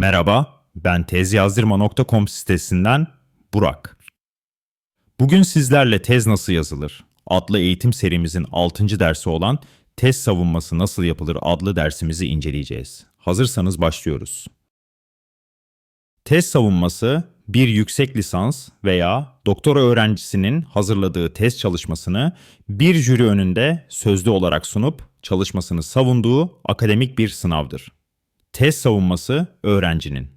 Merhaba, ben tezyazdırma.com sitesinden Burak. Bugün sizlerle Tez Nasıl Yazılır adlı eğitim serimizin 6. dersi olan Tez Savunması Nasıl Yapılır adlı dersimizi inceleyeceğiz. Hazırsanız başlıyoruz. Tez savunması bir yüksek lisans veya doktora öğrencisinin hazırladığı tez çalışmasını bir jüri önünde sözlü olarak sunup çalışmasını savunduğu akademik bir sınavdır. Tez savunması öğrencinin.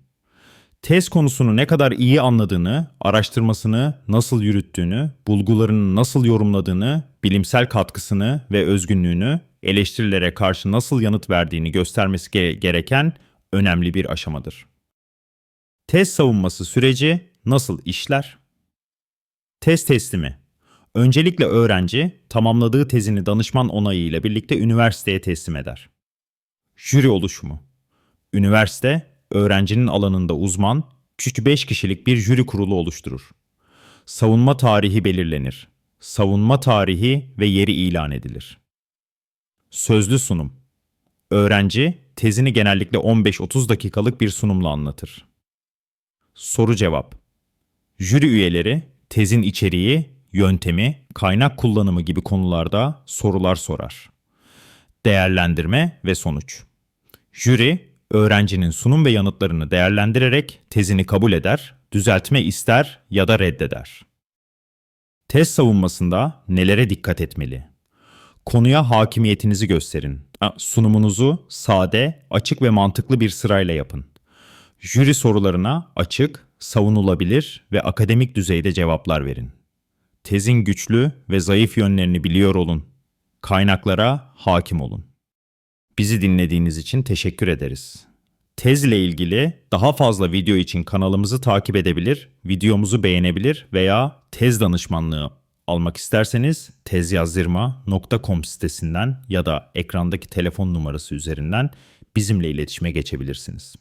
Tez konusunu ne kadar iyi anladığını, araştırmasını nasıl yürüttüğünü, bulgularını nasıl yorumladığını, bilimsel katkısını ve özgünlüğünü, eleştirilere karşı nasıl yanıt verdiğini göstermesi ge- gereken önemli bir aşamadır. Tez savunması süreci nasıl işler? Tez teslimi. Öncelikle öğrenci tamamladığı tezini danışman onayıyla birlikte üniversiteye teslim eder. Jüri oluşumu. Üniversite, öğrencinin alanında uzman, 3-5 kişilik bir jüri kurulu oluşturur. Savunma tarihi belirlenir. Savunma tarihi ve yeri ilan edilir. Sözlü sunum. Öğrenci tezini genellikle 15-30 dakikalık bir sunumla anlatır. Soru cevap. Jüri üyeleri tezin içeriği, yöntemi, kaynak kullanımı gibi konularda sorular sorar. Değerlendirme ve sonuç. Jüri, öğrencinin sunum ve yanıtlarını değerlendirerek tezini kabul eder, düzeltme ister ya da reddeder. Tez savunmasında nelere dikkat etmeli? Konuya hakimiyetinizi gösterin. Sunumunuzu sade, açık ve mantıklı bir sırayla yapın. Jüri sorularına açık, savunulabilir ve akademik düzeyde cevaplar verin. Tezin güçlü ve zayıf yönlerini biliyor olun. Kaynaklara hakim olun. Bizi dinlediğiniz için teşekkür ederiz. Tezle ilgili daha fazla video için kanalımızı takip edebilir, videomuzu beğenebilir veya tez danışmanlığı almak isterseniz tezyazdırma.com sitesinden ya da ekrandaki telefon numarası üzerinden bizimle iletişime geçebilirsiniz.